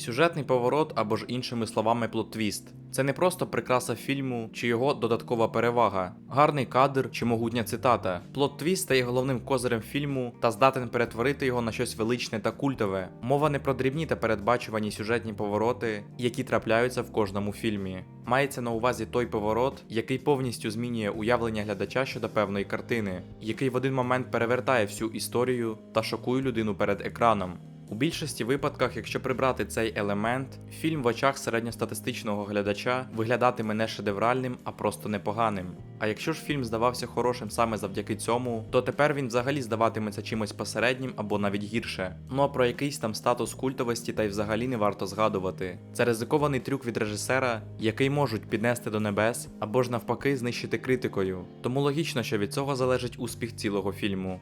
Сюжетний поворот або ж іншими словами плот-твіст. Це не просто прикраса фільму чи його додаткова перевага, гарний кадр чи могутня цитата. Плот-твіст стає головним козирем фільму та здатен перетворити його на щось величне та культове. Мова не про дрібні та передбачувані сюжетні повороти, які трапляються в кожному фільмі. Мається на увазі той поворот, який повністю змінює уявлення глядача щодо певної картини, який в один момент перевертає всю історію та шокує людину перед екраном. У більшості випадках, якщо прибрати цей елемент, фільм в очах середньостатистичного глядача виглядатиме не шедевральним, а просто непоганим. А якщо ж фільм здавався хорошим саме завдяки цьому, то тепер він взагалі здаватиметься чимось посереднім або навіть гірше. Ну а про якийсь там статус культовості та й взагалі не варто згадувати. Це ризикований трюк від режисера, який можуть піднести до небес або ж навпаки знищити критикою. Тому логічно, що від цього залежить успіх цілого фільму.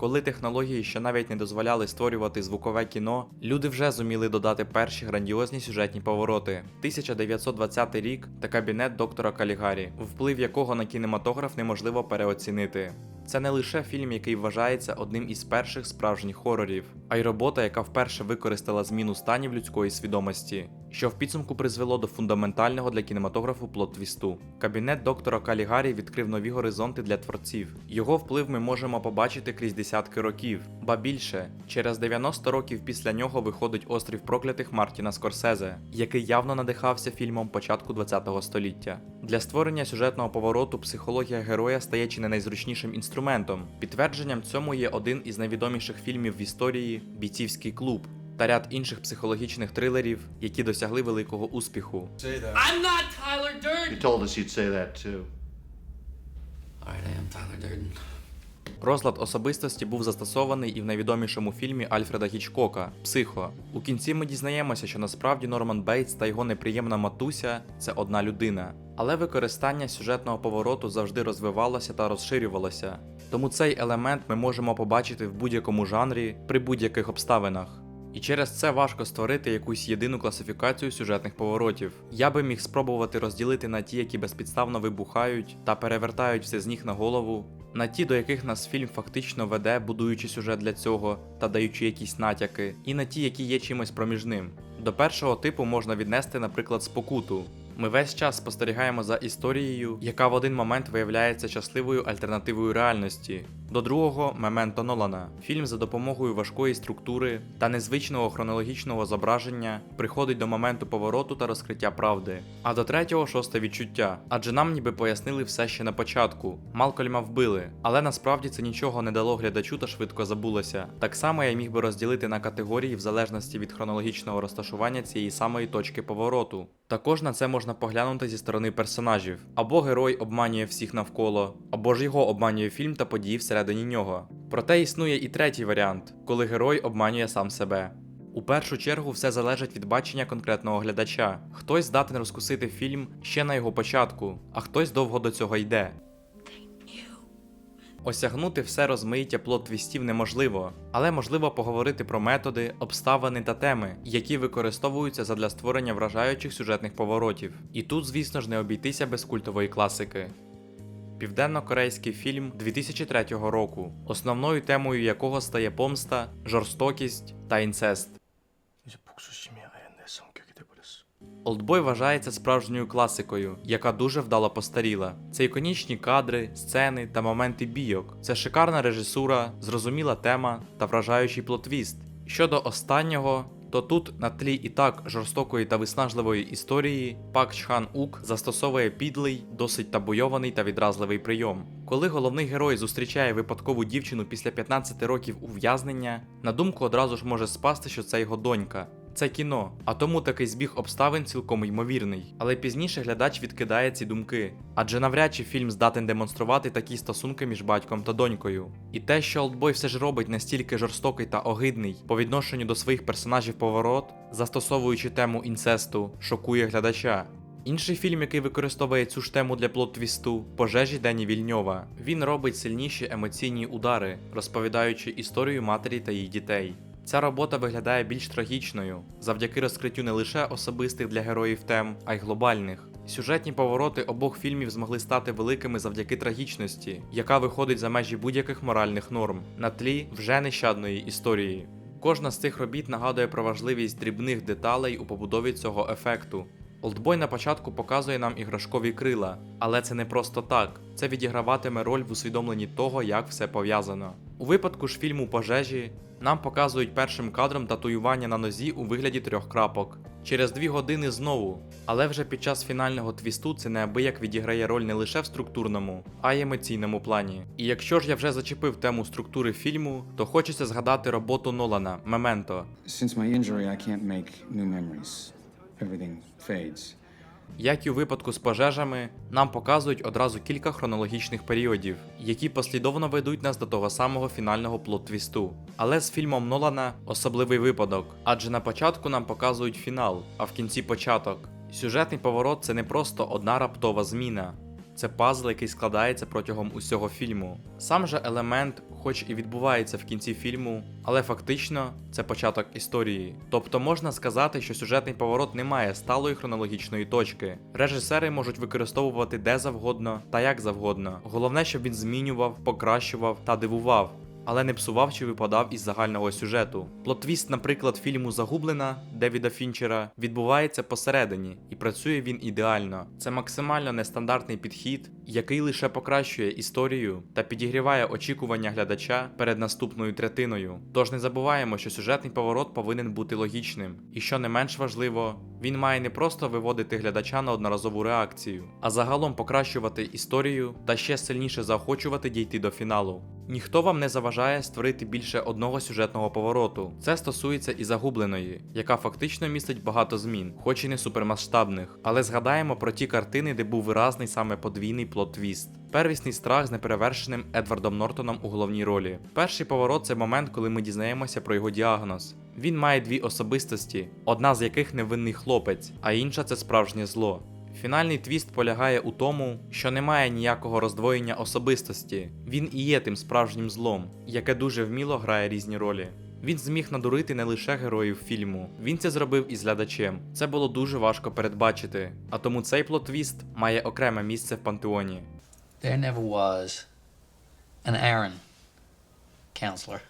Коли технології ще навіть не дозволяли створювати звукове кіно, люди вже зуміли додати перші грандіозні сюжетні повороти. 1920 рік та кабінет доктора Калігарі, вплив якого на кінематограф неможливо переоцінити. Це не лише фільм, який вважається одним із перших справжніх хорорів, а й робота, яка вперше використала зміну станів людської свідомості, що в підсумку призвело до фундаментального для кінематографу плот-твісту. Кабінет доктора Калігарі відкрив нові горизонти для творців. Його вплив ми можемо побачити крізь десятки років, ба більше, через 90 років після нього виходить острів проклятих Мартіна Скорсезе, який явно надихався фільмом початку ХХ століття. Для створення сюжетного повороту психологія героя стає чи не найзручнішим інструментом. Підтвердженням цьому є один із найвідоміших фільмів в історії Бійцівський клуб та ряд інших психологічних трилерів, які досягли великого успіху. I'm not Tyler Durden. You told us you'd say that too. Alright, I am Tyler Durden. Розлад особистості був застосований і в найвідомішому фільмі Альфреда Гічкока Психо. У кінці ми дізнаємося, що насправді Норман Бейтс та його неприємна матуся це одна людина. Але використання сюжетного повороту завжди розвивалося та розширювалося. Тому цей елемент ми можемо побачити в будь-якому жанрі при будь-яких обставинах. І через це важко створити якусь єдину класифікацію сюжетних поворотів. Я би міг спробувати розділити на ті, які безпідставно вибухають та перевертають все з ніг на голову, на ті, до яких нас фільм фактично веде, будуючи сюжет для цього та даючи якісь натяки, і на ті, які є чимось проміжним. До першого типу можна віднести, наприклад, спокуту. Ми весь час спостерігаємо за історією, яка в один момент виявляється щасливою альтернативою реальності. До другого Мементо Нолана. Фільм за допомогою важкої структури та незвичного хронологічного зображення приходить до моменту повороту та розкриття правди. А до третього шосте відчуття. Адже нам ніби пояснили все ще на початку. Малкольма вбили, але насправді це нічого не дало глядачу та швидко забулося. Так само я міг би розділити на категорії в залежності від хронологічного розташування цієї самої точки повороту. Також на це можна поглянути зі сторони персонажів. Або герой обманює всіх навколо, або ж його обманює фільм та події всередині нього. Проте існує і третій варіант, коли герой обманює сам себе. У першу чергу все залежить від бачення конкретного глядача. Хтось здатен розкусити фільм ще на його початку, а хтось довго до цього йде. Осягнути все розмиття плот твістів неможливо, але можливо поговорити про методи, обставини та теми, які використовуються задля створення вражаючих сюжетних поворотів. І тут, звісно ж, не обійтися без культової класики південно-корейський фільм 2003 року, основною темою якого стає помста, жорстокість та інцест. Олдбой вважається справжньою класикою, яка дуже вдало постаріла. Це іконічні кадри, сцени та моменти бійок. Це шикарна режисура, зрозуміла тема та вражаючий плотвіст. Щодо останнього, то тут на тлі і так жорстокої та виснажливої історії Пак Чхан Ук застосовує підлий, досить табуйований та відразливий прийом. Коли головний герой зустрічає випадкову дівчину після 15 років ув'язнення, на думку одразу ж може спасти, що це його донька. Це кіно, а тому такий збіг обставин цілком ймовірний. Але пізніше глядач відкидає ці думки, адже навряд чи фільм здатен демонструвати такі стосунки між батьком та донькою. І те, що Олдбой все ж робить настільки жорстокий та огидний по відношенню до своїх персонажів поворот, застосовуючи тему інцесту, шокує глядача. Інший фільм, який використовує цю ж тему для плот-твісту – пожежі Дені Вільньова. Він робить сильніші емоційні удари, розповідаючи історію матері та її дітей. Ця робота виглядає більш трагічною завдяки розкриттю не лише особистих для героїв тем, а й глобальних. Сюжетні повороти обох фільмів змогли стати великими завдяки трагічності, яка виходить за межі будь-яких моральних норм на тлі вже нещадної історії. Кожна з цих робіт нагадує про важливість дрібних деталей у побудові цього ефекту. Олдбой на початку показує нам іграшкові крила, але це не просто так. Це відіграватиме роль в усвідомленні того, як все пов'язано. У випадку ж фільму Пожежі нам показують першим кадром татуювання на нозі у вигляді трьох крапок. Через дві години знову. Але вже під час фінального твісту це неабияк відіграє роль не лише в структурному, а й емоційному плані. І якщо ж я вже зачепив тему структури фільму, то хочеться згадати роботу Нолана Мементо. Since my injury, I can't make new memories. Everything fades. Як і у випадку з пожежами, нам показують одразу кілька хронологічних періодів, які послідовно ведуть нас до того самого фінального плот-твісту. Але з фільмом Нолана особливий випадок, адже на початку нам показують фінал, а в кінці початок. Сюжетний поворот це не просто одна раптова зміна. Це пазл, який складається протягом усього фільму. Сам же елемент, хоч і відбувається в кінці фільму, але фактично це початок історії. Тобто можна сказати, що сюжетний поворот не має сталої хронологічної точки. Режисери можуть використовувати де завгодно та як завгодно. Головне, щоб він змінював, покращував та дивував. Але не псував чи випадав із загального сюжету. Плотвіст, наприклад, фільму Загублена Девіда Фінчера відбувається посередині, і працює він ідеально. Це максимально нестандартний підхід, який лише покращує історію та підігріває очікування глядача перед наступною третиною. Тож не забуваємо, що сюжетний поворот повинен бути логічним, і що не менш важливо, він має не просто виводити глядача на одноразову реакцію, а загалом покращувати історію та ще сильніше заохочувати дійти до фіналу. Ніхто вам не заважає створити більше одного сюжетного повороту. Це стосується і загубленої, яка фактично містить багато змін, хоч і не супермасштабних. Але згадаємо про ті картини, де був виразний саме подвійний плот-твіст. Первісний страх з неперевершеним Едвардом Нортоном у головній ролі. Перший поворот це момент, коли ми дізнаємося про його діагноз. Він має дві особистості, одна з яких невинний хлопець, а інша це справжнє зло. Фінальний твіст полягає у тому, що немає ніякого роздвоєння особистості. Він і є тим справжнім злом, яке дуже вміло грає різні ролі. Він зміг надурити не лише героїв фільму, він це зробив і з глядачем. Це було дуже важко передбачити, а тому цей плот-твіст має окреме місце в пантеоні. There never was an Aaron, counselor.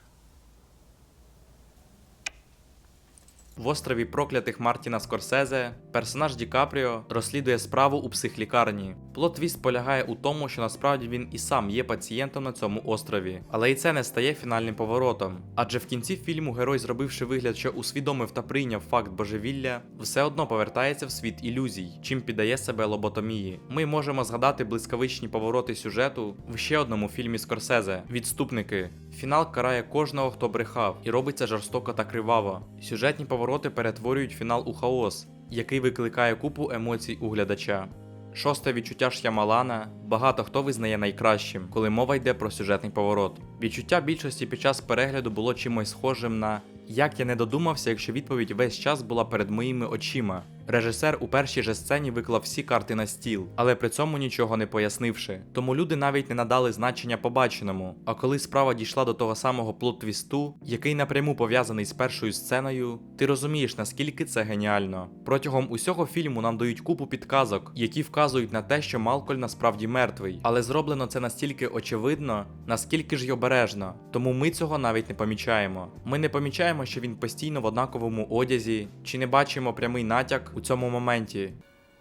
В острові проклятих Мартіна Скорсезе персонаж Ді Капріо розслідує справу у психлікарні. Плот-твіст полягає у тому, що насправді він і сам є пацієнтом на цьому острові, але і це не стає фінальним поворотом. Адже в кінці фільму герой, зробивши вигляд, що усвідомив та прийняв факт божевілля, все одно повертається в світ ілюзій, чим піддає себе лоботомії. Ми можемо згадати блискавичні повороти сюжету в ще одному фільмі Скорсезе Відступники. Фінал карає кожного, хто брехав, і робиться жорстоко та криваво. Сюжетні повороти перетворюють фінал у хаос, який викликає купу емоцій у глядача. Шосте відчуття Ш'ямалана багато хто визнає найкращим, коли мова йде про сюжетний поворот. Відчуття більшості під час перегляду було чимось схожим на як я не додумався, якщо відповідь весь час була перед моїми очима. Режисер у першій же сцені виклав всі карти на стіл, але при цьому нічого не пояснивши. Тому люди навіть не надали значення побаченому. А коли справа дійшла до того самого плот-твісту, який напряму пов'язаний з першою сценою, ти розумієш, наскільки це геніально. Протягом усього фільму нам дають купу підказок, які вказують на те, що Малколь насправді мертвий, але зроблено це настільки очевидно, наскільки ж й обережно. Тому ми цього навіть не помічаємо. Ми не помічаємо, що він постійно в однаковому одязі, чи не бачимо прямий натяк у цьому моменті.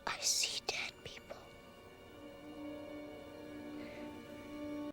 I see dead.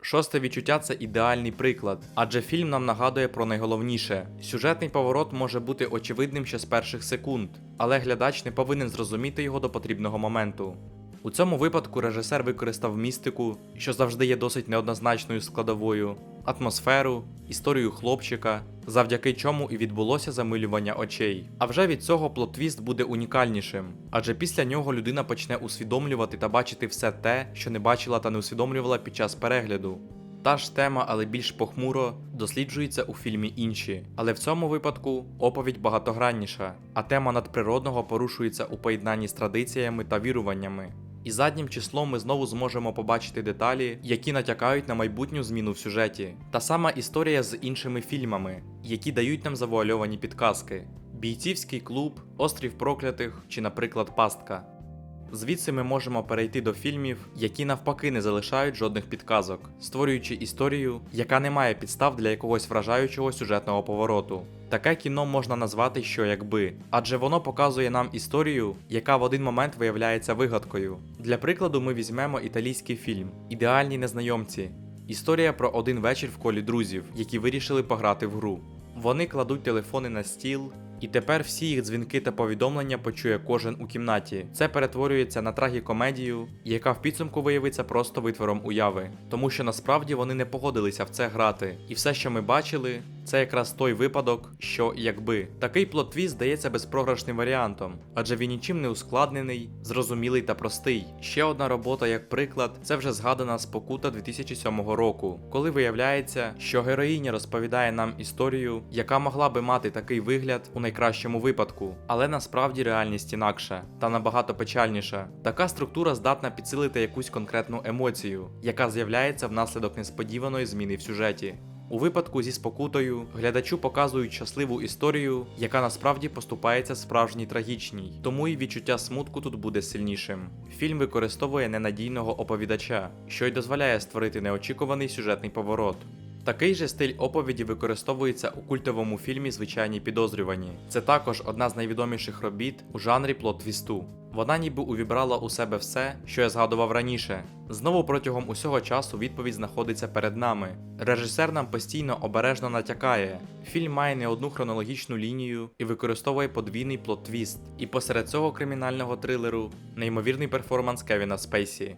Шосте відчуття це ідеальний приклад, адже фільм нам нагадує про найголовніше: сюжетний поворот може бути очевидним ще з перших секунд, але глядач не повинен зрозуміти його до потрібного моменту. У цьому випадку режисер використав містику, що завжди є досить неоднозначною складовою, атмосферу, історію хлопчика, завдяки чому і відбулося замилювання очей. А вже від цього плот-твіст буде унікальнішим, адже після нього людина почне усвідомлювати та бачити все те, що не бачила та не усвідомлювала під час перегляду. Та ж тема, але більш похмуро, досліджується у фільмі інші. Але в цьому випадку оповідь багатогранніша, а тема надприродного порушується у поєднанні з традиціями та віруваннями. І заднім числом ми знову зможемо побачити деталі, які натякають на майбутню зміну в сюжеті. Та сама історія з іншими фільмами, які дають нам завуальовані підказки: бійцівський клуб, острів проклятих чи, наприклад, пастка. Звідси ми можемо перейти до фільмів, які навпаки не залишають жодних підказок, створюючи історію, яка не має підстав для якогось вражаючого сюжетного повороту. Таке кіно можна назвати що якби, адже воно показує нам історію, яка в один момент виявляється вигадкою. Для прикладу, ми візьмемо італійський фільм Ідеальні незнайомці. Історія про один вечір в колі друзів, які вирішили пограти в гру. Вони кладуть телефони на стіл, і тепер всі їх дзвінки та повідомлення почує кожен у кімнаті. Це перетворюється на трагікомедію, яка в підсумку виявиться просто витвором уяви, тому що насправді вони не погодилися в це грати. І все, що ми бачили, це якраз той випадок, що якби такий плот-твіст здається безпрограшним варіантом, адже він нічим не ускладнений, зрозумілий та простий. Ще одна робота, як приклад, це вже згадана спокута 2007 року, коли виявляється, що героїня розповідає нам історію, яка могла би мати такий вигляд у найкращому випадку, але насправді реальність інакша та набагато печальніша. Така структура здатна підсилити якусь конкретну емоцію, яка з'являється внаслідок несподіваної зміни в сюжеті. У випадку зі спокутою глядачу показують щасливу історію, яка насправді поступається справжній трагічній, тому і відчуття смутку тут буде сильнішим. Фільм використовує ненадійного оповідача, що й дозволяє створити неочікуваний сюжетний поворот. Такий же стиль оповіді використовується у культовому фільмі Звичайні підозрювані. Це також одна з найвідоміших робіт у жанрі плот-твісту. Вона ніби увібрала у себе все, що я згадував раніше. Знову протягом усього часу відповідь знаходиться перед нами. Режисер нам постійно обережно натякає. Фільм має не одну хронологічну лінію і використовує подвійний плот-твіст. І посеред цього кримінального трилеру неймовірний перформанс Кевіна Спейсі.